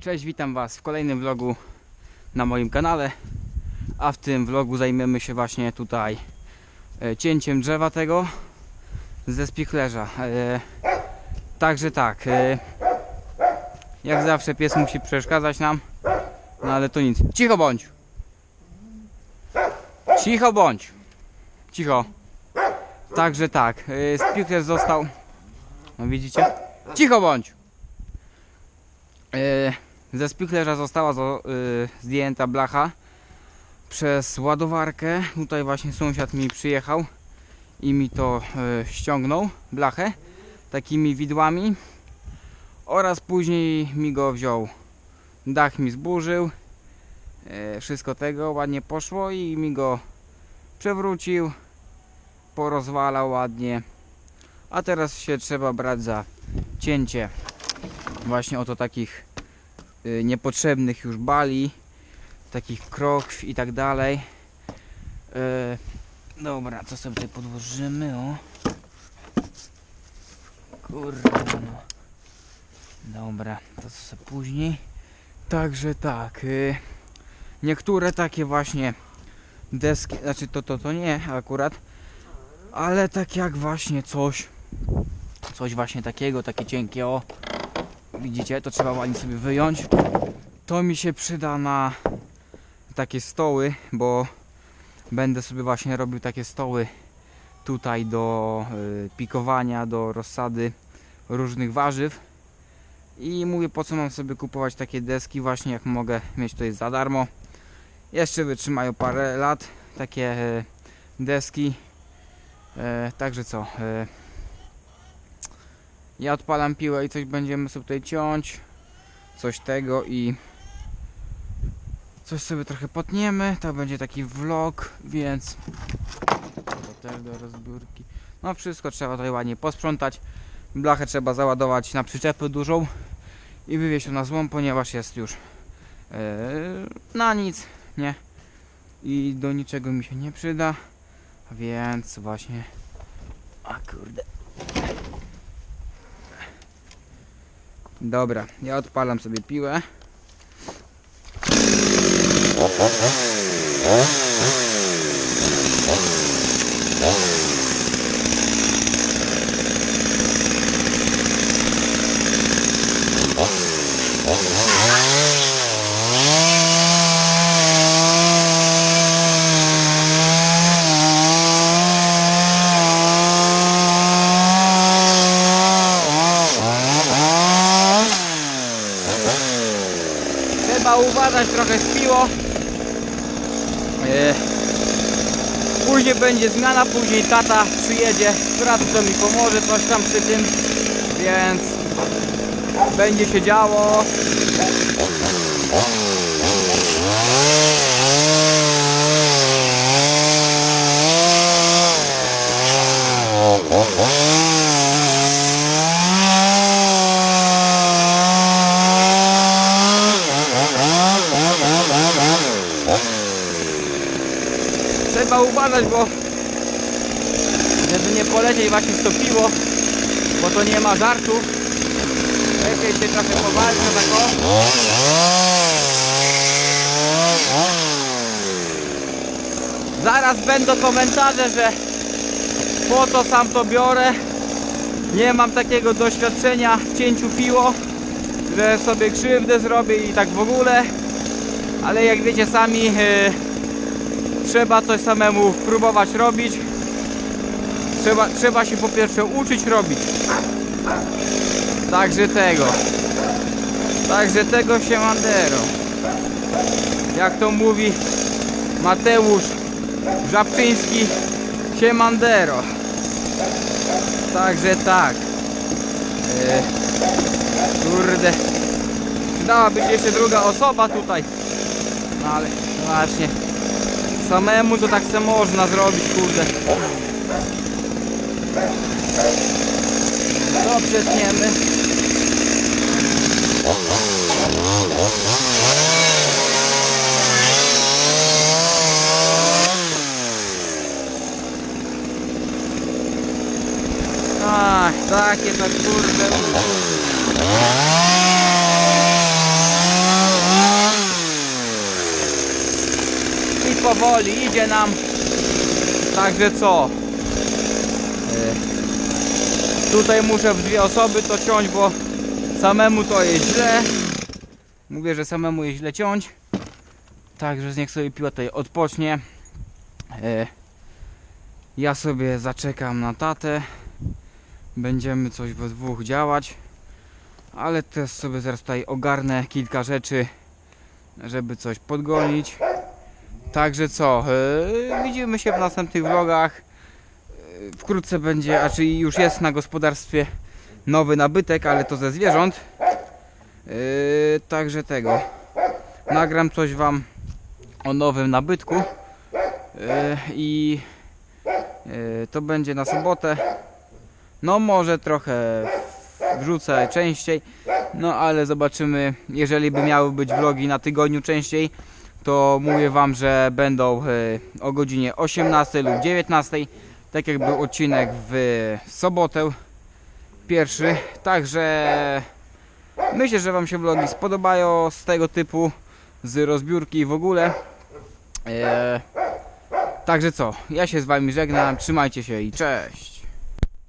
Cześć, witam Was w kolejnym vlogu na moim kanale. A w tym vlogu zajmiemy się właśnie tutaj e, cięciem drzewa tego ze spichlerza. E, Także tak, e, jak zawsze pies musi przeszkadzać nam, no ale to nic. Cicho bądź! Cicho bądź! Cicho. Także tak, spichlerz został... No widzicie? Cicho bądź! E, Ze spichlerza została zo- y, zdjęta blacha przez ładowarkę. Tutaj właśnie sąsiad mi przyjechał i mi to y, ściągnął, blachę, takimi widłami. Oraz później mi go wziął. Dach mi zburzył. y, Wszystko tego ładnie poszło i mi go przewrócił. Porozwalał ładnie. A teraz się trzeba brać za cięcie właśnie oto takich niepotrzebnych już bali, takich krokw i tak dalej. Y, dobra, co sobie tutaj podłożymy, o. Kurde, no. Dobra, to co sobie później. Także tak, y, niektóre takie właśnie deski, znaczy to, to, to nie akurat, ale tak jak właśnie coś, coś właśnie takiego, takie cienkie, o. Widzicie, to trzeba ładnie sobie wyjąć. To mi się przyda na takie stoły, bo będę sobie właśnie robił takie stoły tutaj do y, pikowania, do rozsady różnych warzyw. I mówię, po co mam sobie kupować takie deski, właśnie jak mogę mieć tutaj za darmo. Jeszcze wytrzymają parę lat takie e, deski. E, także co? Ja odpalam piłę i coś będziemy sobie tutaj ciąć. Coś tego i coś sobie trochę potniemy. To będzie taki vlog, więc to też do rozbiórki. No wszystko trzeba tutaj ładnie posprzątać. Blachę trzeba załadować na przyczepę dużą i wywieźć ją na złom, ponieważ jest już yy, na nic, nie? I do niczego mi się nie przyda. Więc właśnie. A kurde. Dobra, ja odpalam sobie piłę. Trzeba uważać trochę z piło. E, Później będzie zmiana, później tata przyjedzie, brat to mi pomoże coś tam przy tym, więc będzie się działo. Bo żeby nie polecieć właśnie w to piwo, bo to nie ma żartów. Lepiej się trochę powalczy tak o. Zaraz będą komentarze, że po to sam to biorę. Nie mam takiego doświadczenia w cięciu piło, że sobie krzywdę zrobię i tak w ogóle. Ale jak wiecie sami, yy, trzeba coś samemu próbować robić. Trzeba, trzeba się po pierwsze uczyć robić. Także tego. Także tego się mandero. Jak to mówi Mateusz Żabczyński Siemandero. Także tak. E, kurde. Przydałaby się jeszcze druga osoba tutaj. No ale właśnie. Samemu to tak se można zrobić, kurde. To przetniemy. Ach, takie to kurde. Powoli idzie nam. Także co? E, Tutaj muszę w dwie osoby to ciąć, bo samemu to jest źle. Mówię, że samemu jest źle ciąć. Także niech sobie piła tutaj odpocznie. E, Ja sobie zaczekam na tatę. Będziemy coś we dwóch działać. Ale też sobie zaraz tutaj ogarnę kilka rzeczy, żeby coś podgonić. Także co, e, widzimy się w następnych vlogach. E, Wkrótce będzie, a czyli już jest na gospodarstwie nowy nabytek, ale to ze zwierząt. E, Także tego. Nagram coś wam o nowym nabytku. I to będzie na sobotę. No może trochę wrzucę częściej. No ale zobaczymy, jeżeli by miały być vlogi na tygodniu częściej, to mówię wam, że będą e, o godzinie 18 lub 19, tak jak był odcinek w sobotę pierwszy. Także myślę, że wam się vlogi spodobają z tego typu, z rozbiórki i w ogóle. E, także co, ja się z wami żegnam, trzymajcie się i cześć.